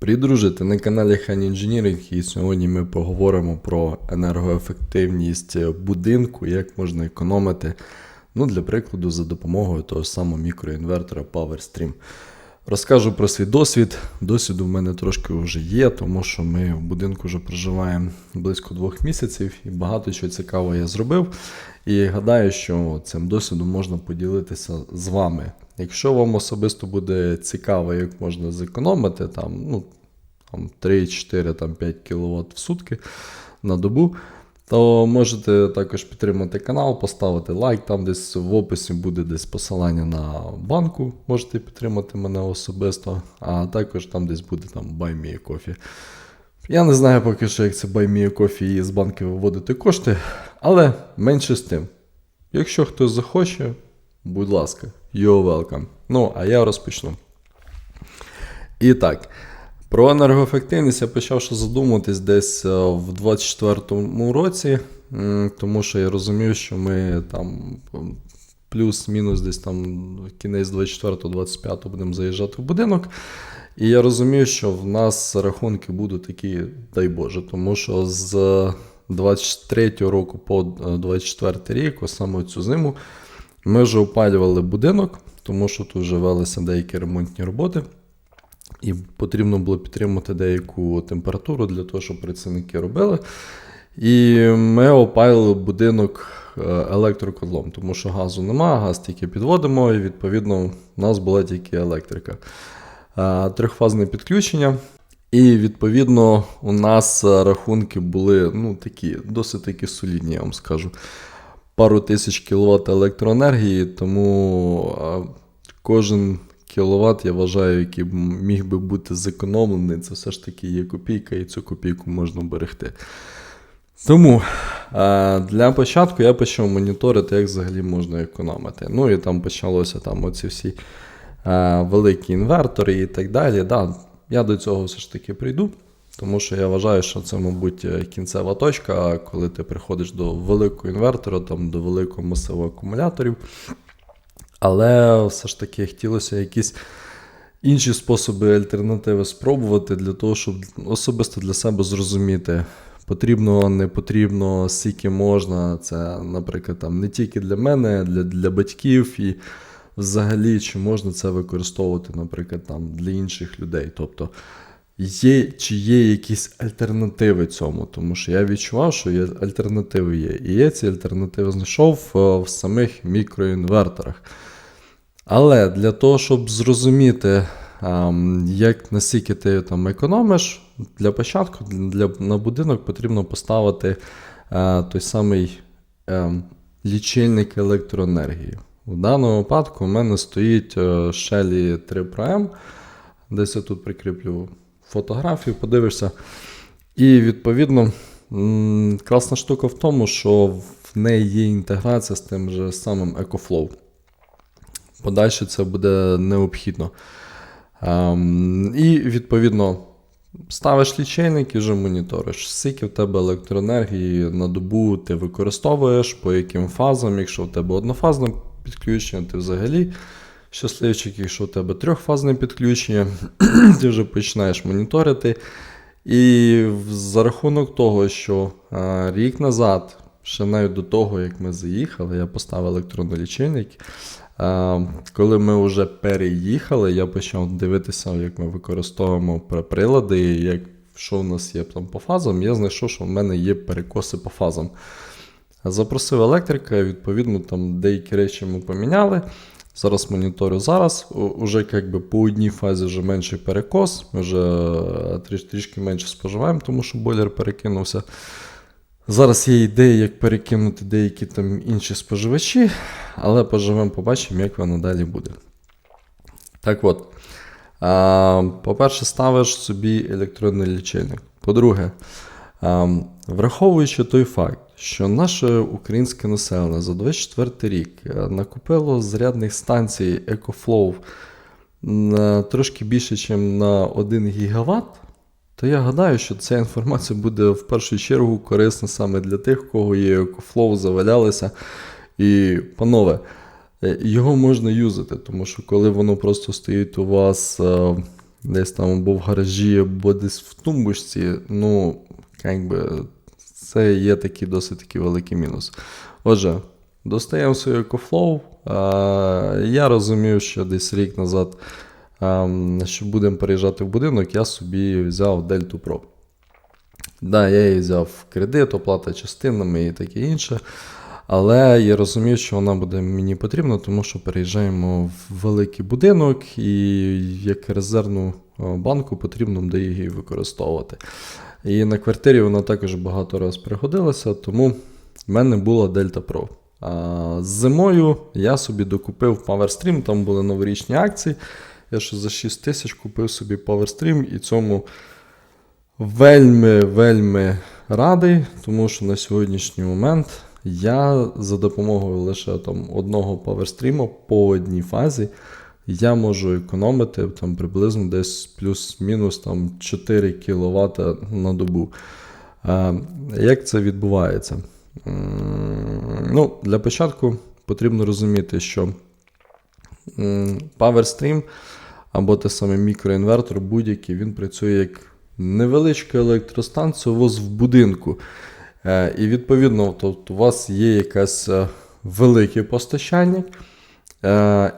Придружити на каналі Honey Engineering і сьогодні ми поговоримо про енергоефективність будинку, як можна економити, ну, для прикладу, за допомогою того самого мікроінвертора PowerStream. Розкажу про свій досвід. Досвіду в мене трошки вже є, тому що ми в будинку вже проживаємо близько двох місяців і багато чого цікавого я зробив. І гадаю, що цим досвідом можна поділитися з вами. Якщо вам особисто буде цікаво, як можна зекономити там, ну, там 3, 4, там 5 кВт в сутки на добу, то можете також підтримати канал, поставити лайк. Там десь в описі буде десь посилання на банку, можете підтримати мене особисто, а також там десь буде там Buy Me. Я не знаю поки що, як це Buy Me і з банки виводити кошти, але менше з тим. Якщо хтось захоче, будь ласка, you're welcome. Ну, а я розпочну. І так, про енергоефективність я почав ще задумуватись десь е, в 24-му році, тому що я розумів, що ми там плюс-мінус десь там кінець 24-25 будемо заїжджати в будинок. І я розумію, що в нас рахунки будуть такі, дай Боже, тому що з 23 року по 24 рік, ось саме цю зиму, ми вже опалювали будинок, тому що тут вже велися деякі ремонтні роботи. І потрібно було підтримати деяку температуру для того, щоб працівники робили. І ми опалили будинок е, електрокотлом, тому що газу нема, газ тільки підводимо, і відповідно у нас була тільки електрика. Е, Трьохфазне підключення. І відповідно у нас рахунки були ну, такі, досить таки солідні, я вам скажу. Пару тисяч кіловат електроенергії, тому кожен кіловат, я вважаю, який міг би бути зекономлений, це все ж таки є копійка, і цю копійку можна берегти. Тому для початку я почав моніторити, як взагалі можна економити. Ну і там почалося там оці всі великі інвертори і так далі. Да, я до цього все ж таки прийду, тому що я вважаю, що це, мабуть, кінцева точка, коли ти приходиш до великого інвертора, там, до великого масиву акумуляторів. Але все ж таки хотілося якісь інші способи альтернативи спробувати для того, щоб особисто для себе зрозуміти, потрібно, не потрібно, скільки можна. Це, наприклад, там не тільки для мене, для, для батьків і взагалі, чи можна це використовувати, наприклад, там для інших людей. Тобто є, чи є якісь альтернативи цьому, тому що я відчував, що є альтернативи є. І я ці альтернативи знайшов е, в самих мікроінверторах. Але для того, щоб зрозуміти, ем, як наскільки ти там економиш, для початку для, на будинок потрібно поставити е, той самий е, лічильник електроенергії. У даному випадку у мене стоїть е, Shelly 3 Pro M. Десь я тут прикріплю фотографію, подивишся. І відповідно класна штука в тому, що в неї є інтеграція з тим же самим EcoFlow. Подальше це буде необхідно. Ем, і відповідно. Ставиш лічильник і вже моніториш, скільки в тебе електроенергії на добу ти використовуєш, по яким фазам, якщо в тебе однофазне підключення, ти взагалі щасливчик, якщо в тебе трьохфазне підключення, ти вже починаєш моніторити. І за рахунок того, що а, рік назад, ще навіть до того, як ми заїхали, я поставив електронний лічильник. А, коли ми вже переїхали, я почав дивитися, як ми використовуємо прилади, як, що в нас є там по фазам. Я знайшов, що в мене є перекоси по фазам. Запросив електрика, відповідно, там деякі речі ми поміняли. Зараз моніторю зараз. Уже якби по одній фазі вже менший перекос. Ми вже тріш, трішки менше споживаємо, тому що бойлер перекинувся. Зараз є ідея, як перекинути деякі там інші споживачі, але поживемо, побачимо, як воно далі буде. Так от. А, По-перше, ставиш собі електронний лічильник. По-друге, а, враховуючи той факт, що наше українське населення за 24 рік накупило зарядних станцій EcoFlow трошки більше, ніж на 1 ГВт, то я гадаю, що ця інформація буде в першу чергу корисна саме для тих, у кого є EcoFlow, завалялися. І, панове, його можна юзати, тому що коли воно просто стоїть у вас десь там або в гаражі, або десь в тумбочці, ну, як би, це є такий досить такий великий мінус. Отже, достаємо свій EcoFlow. Я розумів, що десь рік назад, що будемо переїжджати в будинок, я собі взяв Delta Pro. Да, я її взяв кредит, оплата частинами і таке інше. Але я розумів, що вона буде мені потрібна, тому що переїжджаємо в великий будинок, і як резервну банку потрібно буде її використовувати. І на квартирі вона також багато разів пригодилася, тому в мене була Delta Pro. А зимою я собі докупив PowerStream, там були новорічні акції. Я ще за 6 тисяч купив собі PowerStream і цьому вельми вельми радий, тому що на сьогоднішній момент я за допомогою лише там одного PowerStream по одній фазі я можу економити там приблизно десь плюс-мінус там 4 кВт на добу. А, як це відбувається? М, Ну, Для початку потрібно розуміти, що PowerStream або те саме мікроінвертор будь-який, він працює як невеличка електростанція у вас в будинку. Е, І відповідно, тобто, у вас є якесь е, велике постачання, е,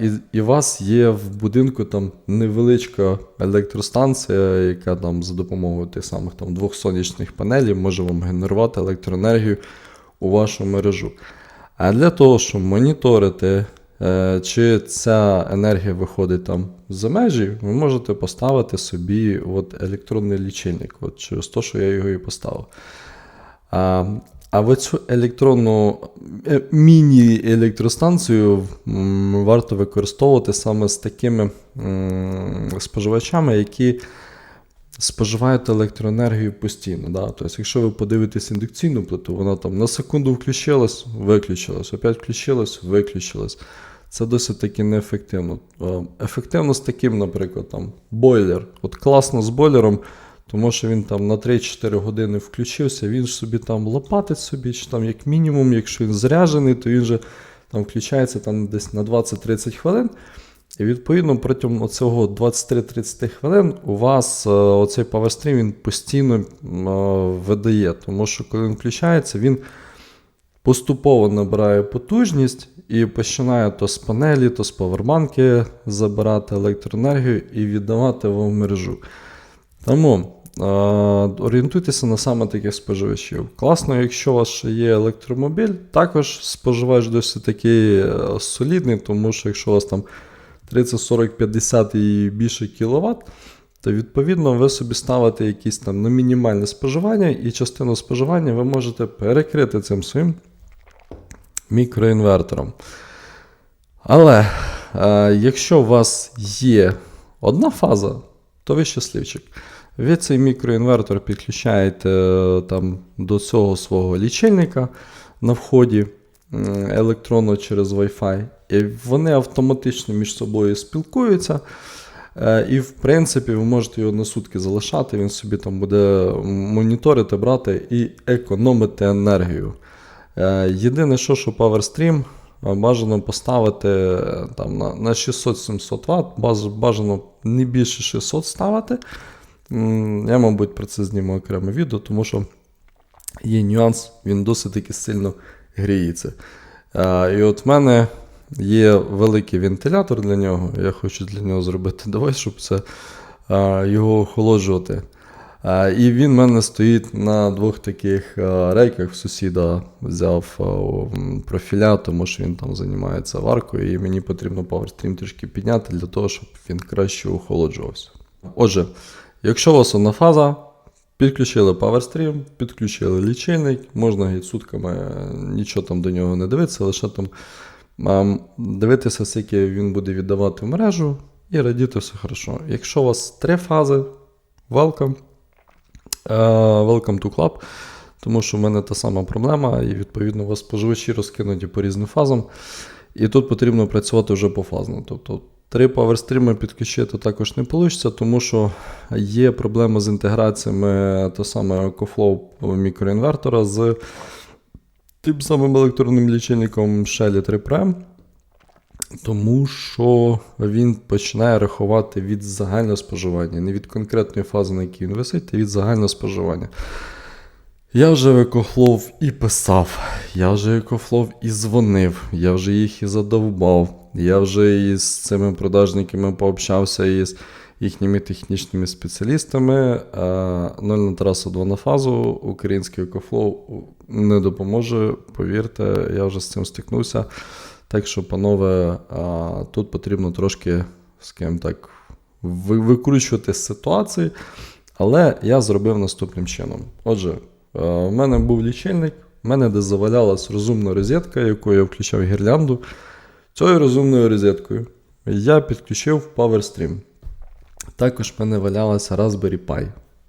і, і у вас є в будинку там невеличка електростанція, яка там за допомогою тих самих там, двох сонячних панелей може вам генерувати електроенергію у вашу мережу. А для того, щоб моніторити, е, чи ця енергія виходить там за межі, ви можете поставити собі от електронний лічильник, от через те, що я його і поставив. А, в цю електронну е, міні-електростанцію варто використовувати саме з такими споживачами, які споживають електроенергію постійно. Да? Тобто, якщо ви подивитесь індукційну плиту, вона там на секунду включилась, виключилась, опять включилась, виключилась. Це досить таки неефективно. Е, Ефективно з таким, наприклад, там, бойлер. От класно з бойлером, тому що він там на 3-4 години включився, він ж собі там лопатить собі, чи там як мінімум, якщо він заряджений, то він же там включається там десь на 20-30 хвилин. І відповідно протягом цього 23-30 хвилин у вас е, оцей PowerStream він постійно е, видає, тому що коли він включається, він поступово набирає потужність і починає то з панелі, то з павербанки забирати електроенергію і віддавати вам в мережу. Тому орієнтуйтеся на саме таких споживачів. Класно, якщо у вас ще є електромобіль, також споживач досить такий е, солідний, тому що якщо у вас там 30, 40, 50 і більше кВт, то відповідно ви собі ставите якісь там на мінімальне споживання, і частину споживання ви можете перекрити цим своїм мікроінвертором. Але е, якщо у вас є одна фаза, то ви щасливчик. Ви цей мікроінвертор підключаєте е, там, до цього свого лічильника на вході електронно через Wi-Fi, і вони автоматично між собою спілкуються. Е, І, в принципі, ви можете його на сутки залишати, він собі там буде моніторити, брати і економити енергію. Е, Єдине, що, що PowerStream е, бажано поставити е, там, на 600-700 Вт, бажано не більше 600 ставити. Я, мабуть, про це зніму окреме відео, тому що є нюанс, він досить таки сильно гріється. І от в мене є великий вентилятор для нього. Я хочу для нього зробити девайс, щоб це його охолоджувати. І він в мене стоїть на двох таких рейках. Сусіда взяв профіля, тому що він там займається варкою, і мені потрібно PowerStream трішки підняти для того, щоб він краще охолоджувався. Отже, якщо у вас одна фаза, підключили PowerStream, підключили лічильник, можна сутками е, нічого там до нього не дивитися, лише там дивитися, скільки він буде віддавати в мережу, і радіти все хорошо. Якщо у вас три фази, welcome. Е, Welcome to Club, тому що в мене та сама проблема, і відповідно у вас споживачі розкинуті по різним фазам. І тут потрібно працювати вже пофазно. Тобто три PowerStream підключити також не вийде, тому що є проблема з інтеграціями того саме EcoFlow мікроінвертора з тим самим електронним лічильником Shelly 3 Prime. Тому що він починає рахувати від загального споживання, не від конкретної фази, на якій він висить, а від загального споживання. Я вже в екохлов і писав, я вже екохлов і дзвонив, я вже їх і задовбав, я вже із цими продажниками пообщався із їхніми технічними спеціалістами. А 0 на трасу 2 на фазу, український екофлоу не допоможе. Повірте, я вже з цим стикнувся. Так що, панове, тут потрібно трошки, скажімо так, викручувати з ситуації. Але я зробив наступним чином. Отже, е, в мене був лічильник, в мене десь завалялась розумна розетка, якою я включав гірлянду. Цією розумною розеткою я підключив PowerStream. Також в мене валялася Raspberry Pi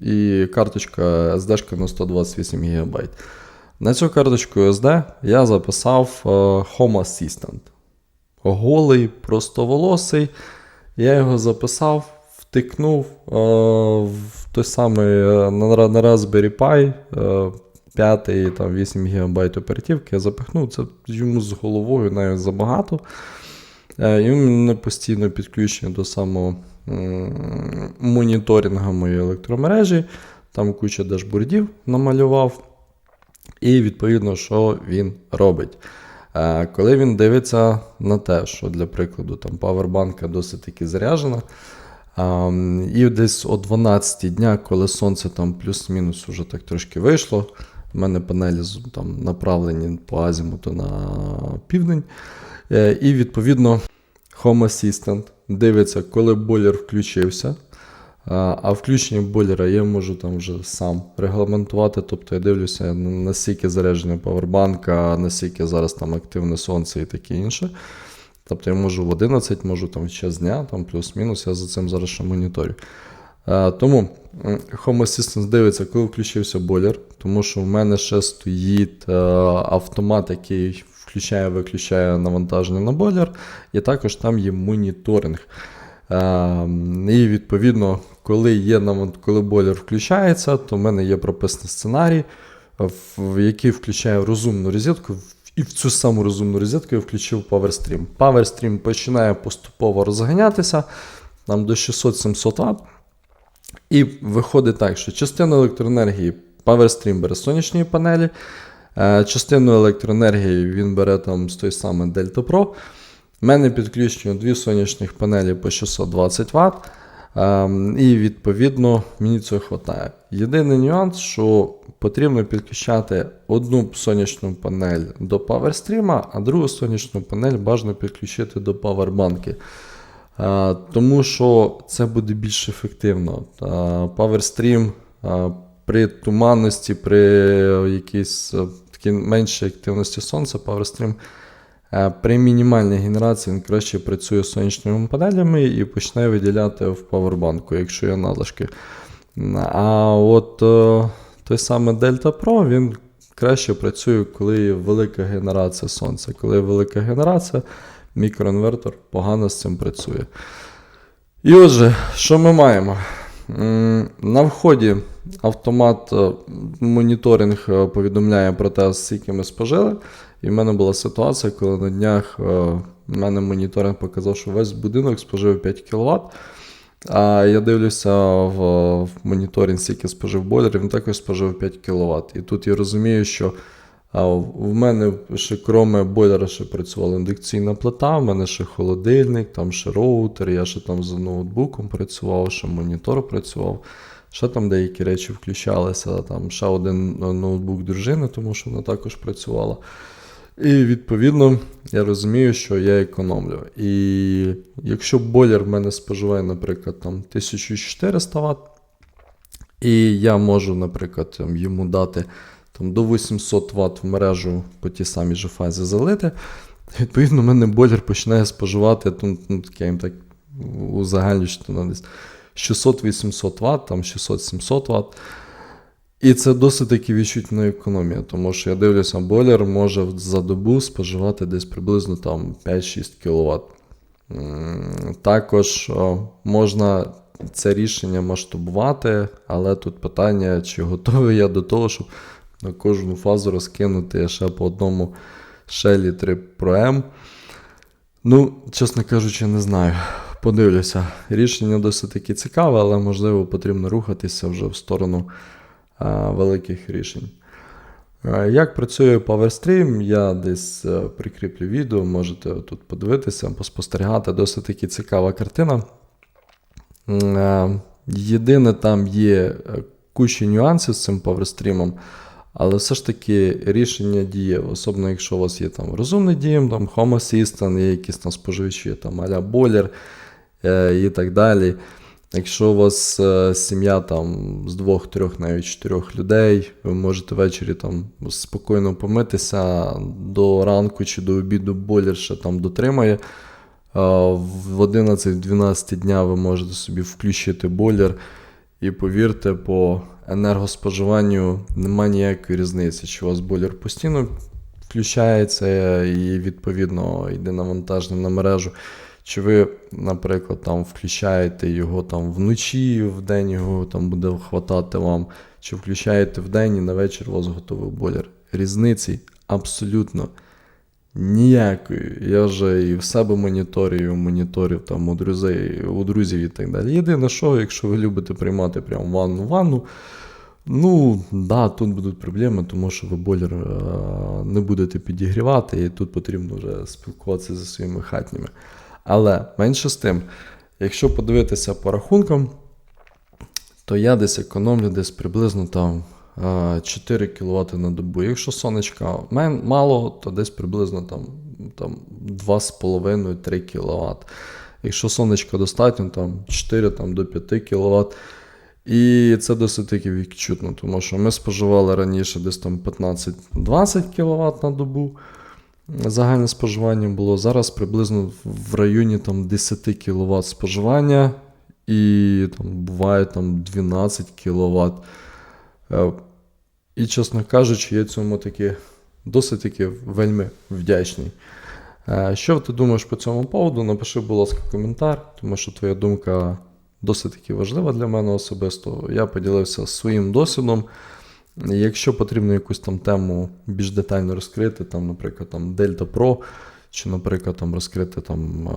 і карточка SD на 128 ГБ. На цю карточку SD я записав е, Home Assistant. Голий, простоволосий. Я його записав, втикнув е, в той самий е, на Raspberry Pi. Е, 5 там 8 ГБ оперативки я запихнув. Це йому з головою навіть забагато. Е, І він мене постійно підключений до самого моніторингу моєї електромережі. Там куча дашбордів намалював. І відповідно, що він робить. Е, Коли він дивиться на те, що для прикладу там павербанка досить таки заряджена, і десь о 12 дня, коли сонце там плюс-мінус уже так трошки вийшло, в мене панелі там направлені по азімуту на південь. Е, І відповідно Home Assistant дивиться, коли бойлер включився. А а включення бойлера я можу там вже сам регламентувати. Тобто я дивлюся, наскільки зарядження павербанка, наскільки зараз там активне сонце і таке інше. Тобто я можу в 11, можу там в час дня, там плюс-мінус, я за цим зараз ще моніторю. Тому м, Home Assistant дивиться, коли включився бойлер, тому що в мене ще стоїть е, автомат, який включає-виключає навантаження на бойлер, і також там є моніторинг. Е, і відповідно, коли є коли бойлер включається, то в мене є прописаний сценарій, який включає розумну розетку. І в цю саму розумну розетку я включив PowerStream. PowerStream починає поступово розганятися там до 600-700 Вт. І виходить так, що частину електроенергії PowerStream бере з сонячної панелі, е, частину електроенергії він бере там з той самий Delta Pro. У мене підключено дві сонячних панелі по 620 Вт. Ем, і відповідно мені цього вистачає. Єдиний нюанс, що потрібно підключати одну сонячну панель до PowerStream, а другу сонячну панель бажано підключити до павербанки. Е, Тому що це буде більш ефективно. Е, PowerStream е, при туманності, при якійсь такій меншій активності сонця, PowerStream при мінімальній генерації він краще працює з сонячними панелями і почне виділяти в павербанку, якщо є надлишки. А от той самий Delta Pro він краще працює, коли є велика генерація сонця. Коли є велика генерація, мікроінвертор погано з цим працює. І отже, що ми маємо? На вході автомат е, моніторинг е, повідомляє про те, скільки ми спожили. І в мене була ситуація, коли на днях е, в мене моніторинг показав, що весь будинок спожив 5 кВт. А я дивлюся в, в моніторинг, скільки спожив бойлер, він також спожив 5 кВт. І тут я розумію, що а, в мене ще кроме бойлера ще працювала індукційна плита, в мене ще холодильник, там ще роутер, я ще там за ноутбуком працював, ще монітор працював. Ще там деякі речі включалися, там ще один ноутбук дружини, тому що вона також працювала. І відповідно я розумію, що я економлю. І якщо бойлер в мене споживає, наприклад, там 1400 Вт, і я можу, наприклад, йому дати там, до 800 Вт в мережу по тій самій же фазі залити, відповідно, в мене бойлер починає споживати ну, ну, таке, їм так узагальнюючи на десь 600-800 Вт, там 600-700 Вт. І це досить таки відчутна економія, тому що я дивлюся, бойлер може за добу споживати десь приблизно там 5-6 кВт. Також можна це рішення масштабувати, але тут питання, чи готовий я до того, щоб на кожну фазу розкинути ще по одному шелі 3 Pro M. Ну, чесно кажучи, не знаю. Подивлюся. Рішення досить таки цікаве, але можливо потрібно рухатися вже в сторону а, великих рішень. А, Як працює PowerStream, я десь е, прикріплю відео, можете тут подивитися, поспостерігати. Досить таки цікава картина. Е, Єдине, там є е, куча нюансів з цим PowerStream, але все ж таки рішення дієве, особливо якщо у вас є там розумний дім, там Home Assistant, є якісь там споживачі, там аля бойлер е, і так далі. Якщо у вас е, сім'я там з двох, трьох, навіть чотирьох людей, ви можете ввечері там спокійно помитися до ранку чи до обіду бойлер ще там дотримає. В 11-12 дня ви можете собі включити бойлер, і повірте, по енергоспоживанню немає ніякої різниці, чи у вас бойлер постійно включається і відповідно йде навантаження на мережу. Чи ви, наприклад, там включаєте його там вночі, в день його там буде хватати вам, чи включаєте в день і на вечір у вас готовий бойлер. Різниці абсолютно ніякої. Я вже і в себе моніторю, моніторів там у друзей, у друзів і так далі. Єдине, що, якщо ви любите приймати прям ванну ванну, ну да, тут будуть проблеми, тому що ви бойлер е, не будете підігрівати, і тут потрібно вже спілкуватися зі своїми хатніми. Але менше з тим, якщо подивитися по рахункам, то я десь економлю десь приблизно там 4 кВт на добу. Якщо сонечка мало, то десь приблизно там, там 2,5-3 кВт. Якщо сонечка достатньо, там 4 там, до 5 кВт. І це досить таки відчутно, тому що ми споживали раніше десь там 15-20 кВт на добу. Загальне споживання було зараз приблизно в районі там, 10 кВт споживання, і там, буває там 12 кВт. Е, І, чесно кажучи, я цьому таки досить таки вельми вдячний. Е, Що ти думаєш по цьому поводу? Напиши, будь ласка, коментар, тому що твоя думка досить таки важлива для мене особисто. Я поділився своїм досвідом. Якщо потрібно якусь там тему більш детально розкрити, там, наприклад, там Delta Pro, чи, наприклад, там розкрити там,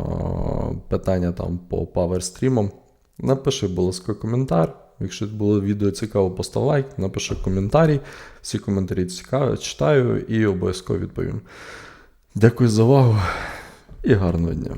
питання там, по PowerStream, напиши, будь ласка, коментар. Якщо було відео цікаво, постав лайк, напиши коментарі. Всі коментарі цікаві, читаю і обов'язково відповім. Дякую за увагу і гарного дня.